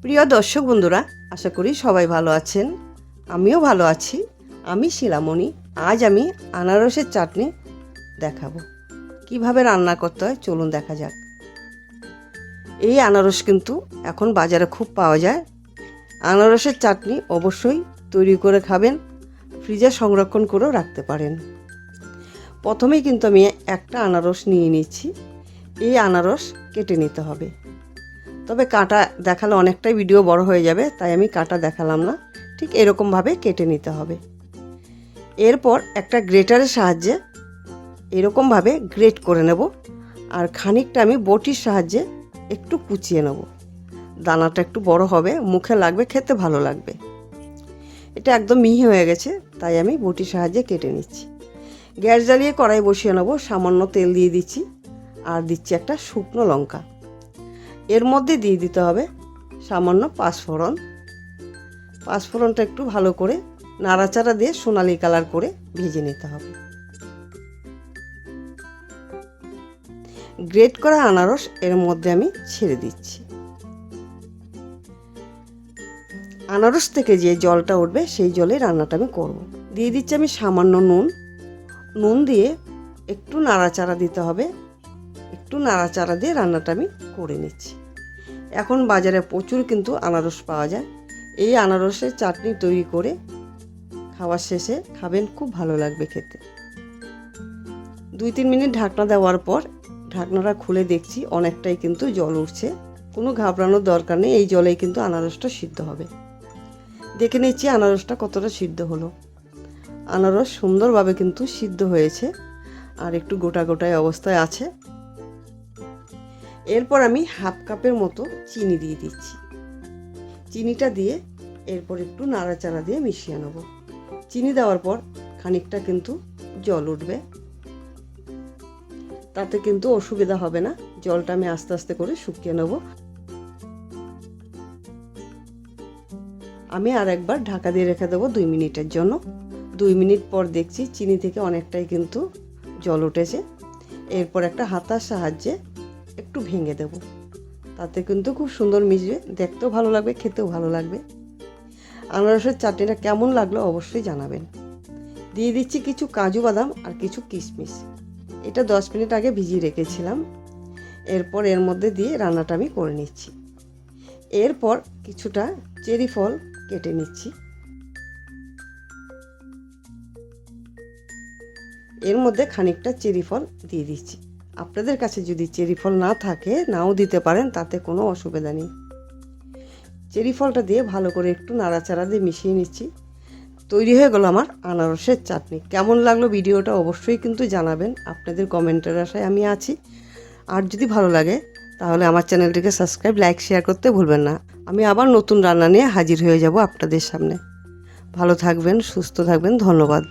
প্রিয় দর্শক বন্ধুরা, আশা করি সবাই ভালো আছেন। আমিও ভালো আছি। আমি শিলামণি। আজ আমি আনারসের চাটনি দেখাবো। কীভাবে রান্না করতে হয় চলুন দেখা যাক। এই আনারস কিন্তু এখন বাজারে খুব পাওয়া যায়। আনারসের চাটনি অবশ্যই তৈরি করে খাবেন, ফ্রিজে সংরক্ষণ করেও রাখতে পারেন। প্রথমেই কিন্তু আমি একটা আনারস নিয়ে নিচ্ছি। এই আনারস কেটে নিতে হবে। তবে কাঁটা দেখালে অনেকটাই ভিডিও বড় হয়ে যাবে, তাই আমি কাঁটা দেখালাম না। ঠিক এরকমভাবে কেটে নিতে হবে। এরপর একটা গ্রেটারের সাহায্যে এরকমভাবে গ্রেট করে নেব, আর খানিকটা আমি বটির সাহায্যে একটু কুচিয়ে নেব। দানাটা একটু বড় হবে, মুখে লাগবে, খেতে ভালো লাগবে। এটা একদম মিহি হয়ে গেছে, তাই আমি বটির সাহায্যে কেটে নিচ্ছি। গ্যাস জ্বালিয়ে কড়াই বসিয়ে নেব, সামান্য তেল দিয়ে দিচ্ছি, আর দিচ্ছি একটা শুকনো লঙ্কা। এর মধ্যে দিয়ে দিতে হবে সামান্য পাঁচফোড়ন। পাঁচফোড়নটা একটু ভালো করে নাড়াচাড়া দিয়ে সোনালি কালার করে ভেজে নিতে হবে। গ্রেট করা আনারস এর মধ্যে আমি ছেড়ে দিচ্ছি। আনারস থেকে যে জলটা উঠবে সেই জলে রান্নাটা আমি করব। দিয়ে দিচ্ছি আমি সামান্য নুন। নুন দিয়ে একটু নাড়াচাড়া দিতে হবে। একটু নাড়াচাড়া দিয়ে রান্নাটা আমি করে নিচ্ছি। এখন বাজারে প্রচুর কিন্তু আনারস পাওয়া যায়। এই আনারসের চাটনি তৈরি করে খাওয়ার শেষে খাবেন, খুব ভালো লাগবে খেতে। দুই তিন মিনিট ঢাকনা দেওয়ার পর ঢাকনাটা খুলে দেখছি অনেকটাই কিন্তু জল উঠছে। কোনো ঘাবড়ানোর দরকার নেই, এই জলেই কিন্তু আনারসটা সিদ্ধ হবে। দেখে নিচ্ছি আনারসটা কতটা সিদ্ধ হলো। আনারস সুন্দরভাবে কিন্তু সিদ্ধ হয়েছে আর একটু গোটা গোটায় অবস্থায় আছে। এরপর আমি হাফ কাপের মতো চিনি দিয়ে দিচ্ছি। চিনিটা দিয়ে এরপর একটু নাড়াচাড়া দিয়ে মিশিয়ে নেব। চিনি দেওয়ার পর খানিকটা কিন্তু জল উঠবে। তাতে কিন্তু অসুবিধা হবে না, জলটা আমি আস্তে আস্তে করে শুকিয়ে নেব। আমি আর একবার ঢাকা দিয়ে রেখে দেবো দুই মিনিটের জন্য। দুই মিনিট পর দেখছি চিনি থেকে অনেকটাই কিন্তু জল উঠেছে। এরপর একটা হাতার সাহায্যে একটু ভেঙে দেব। তাতে কিন্তু খুব সুন্দর মিশবে, দেখতেও ভালো লাগবে, খেতেও ভালো লাগবে। আনারসের চাটনিটা কেমন লাগল অবশ্যই জানাবেন। দিয়ে দিচ্ছি কিছু কাজু বাদাম আর কিছু কিশমিশ। এটা দশ মিনিট আগে ভিজিয়ে রেখেছিলাম। এরপর এর মধ্যে দিয়ে রান্নাটা আমি করে নিচ্ছি। এরপর কিছুটা চেরি ফল কেটে নিচ্ছি। এর মধ্যে খানিকটা চেরি ফল দিয়ে দিচ্ছি। আপনাদের কাছে যদি চেরি ফল না থাকে, নাও দিতে পারেন, তাতে কোনো অসুবিধা নেই। চেরি ফলটা দিয়ে ভালো করে একটু নাড়াচাড়া দিয়ে মিশিয়ে নিচ্ছি। তৈরি হয়ে গেল আমার আনারসের চাটনি। কেমন লাগল ভিডিওটা অবশ্যই কিন্তু জানাবেন। আপনাদের কমেন্টের আশায় আমি আছি। আর যদি ভালো লাগে, তাহলে আমার চ্যানেলটিকে সাবস্ক্রাইব, লাইক, শেয়ার করতে ভুলবেন না। আমি আবার নতুন রান্না নিয়ে হাজির হয়ে যাব আপনাদের সামনে। ভালো থাকবেন, সুস্থ থাকবেন, ধন্যবাদ।